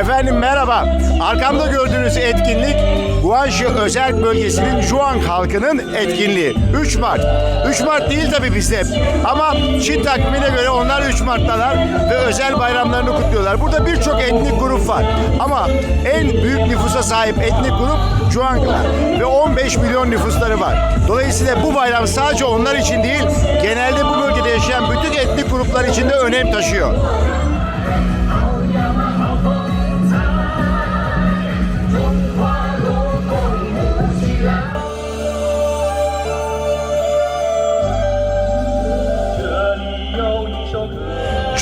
Efendim merhaba. Arkamda gördüğünüz etkinlik Guangxi özel bölgesinin Zhuang halkının etkinliği. 3 Mart. 3 Mart değil tabii bizde. Ama Çin takvimine göre onlar 3 Mart'talar ve özel bayramlarını kutluyorlar. Burada birçok etnik grup var. Ama en büyük nüfusa sahip etnik grup Zhuanglar ve 15 milyon nüfusları var. Dolayısıyla bu bayram sadece onlar için değil, genelde bu bölgede yaşayan bütün etnik gruplar için de önem taşıyor.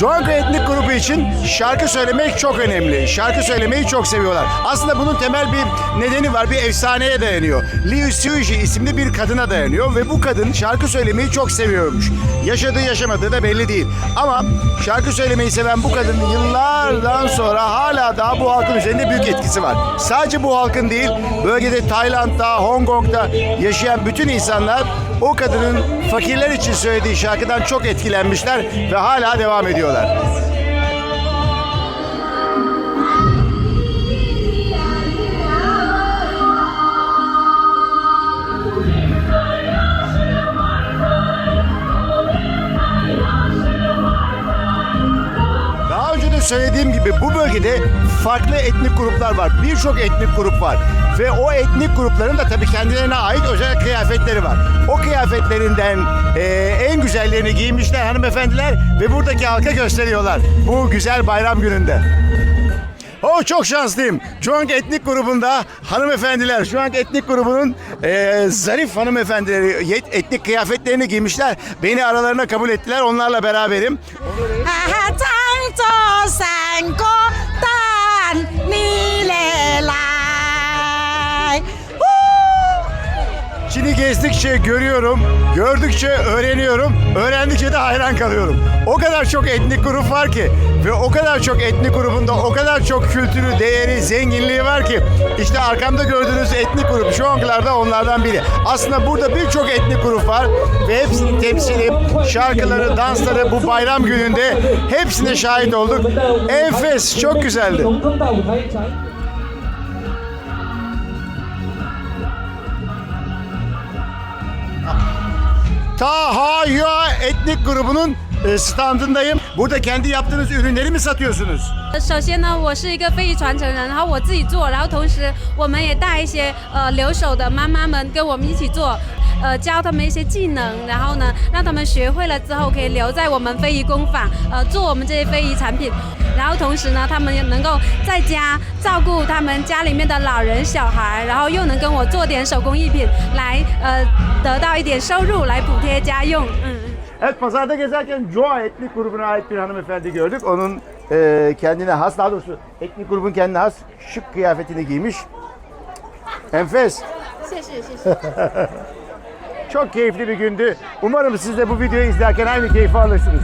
Zhuang etnik grubu için şarkı söylemek çok önemli. Şarkı söylemeyi çok seviyorlar. Aslında bunun temel bir nedeni var. Bir efsaneye dayanıyor. Liu Xuji isimli bir kadına dayanıyor ve bu kadın şarkı söylemeyi çok seviyormuş. Yaşadığı yaşamadığı da belli değil. Ama şarkı söylemeyi seven bu kadının yıllardan sonra hala daha bu halkın üzerinde büyük etkisi var. Sadece bu halkın değil, bölgede Tayland'da, Hong Kong'da yaşayan bütün insanlar o kadının fakirler için söylediği şarkıdan çok etkilenmişler ve hala devam ediyorlar. Daha söylediğim gibi bu bölgede farklı etnik gruplar var. Birçok etnik grup var. Ve o etnik grupların da tabii kendilerine ait özel kıyafetleri var. O kıyafetlerinden eee, en güzellerini giymişler hanımefendiler ve buradaki halka gösteriyorlar. Bu güzel bayram gününde. Oh çok şanslıyım. Zhuang etnik grubunda hanımefendiler, Zhuang etnik grubunun eee, zarif hanımefendileri yet- etnik kıyafetlerini giymişler. Beni aralarına kabul ettiler. Onlarla beraberim. 做神哥 Gezdikçe görüyorum, gördükçe öğreniyorum, öğrendikçe de hayran kalıyorum. O kadar çok etnik grup var ki ve o kadar çok etnik grubunda o kadar çok kültürü, değeri, zenginliği var ki işte arkamda gördüğünüz etnik grup şu anlarda onlardan biri. Aslında burada birçok etnik grup var ve hepsinin temsili, şarkıları, dansları bu bayram gününde hepsine şahit olduk. Enfes, çok güzeldi. 隆中大舞台展。 Tahayua etnik grubunun e, standındayım. Burada kendi yaptığınız ürünleri mi satıyorsunuz? 首先呢，我是一个非遗传承人，然后我自己做，然后同时我们也带一些呃留守的妈妈们跟我们一起做， 呃教他们一些技能，然后呢让他们学会了之后可以留在我们非遗工坊，呃做我们这些非遗产品，然后同时呢他们也能够在家照顾他们家里面的老人小孩，然后又能跟我做点手工艺品来呃得到一点收入来补贴家用，嗯。 Evet pazarda gezerken Joa etnik grubuna ait bir hanımefendi gördük. Onun e, kendine has, daha doğrusu etnik grubun kendine has şık kıyafetini giymiş. Enfes. Çok keyifli bir gündü. Umarım siz de bu videoyu izlerken aynı keyfi alırsınız.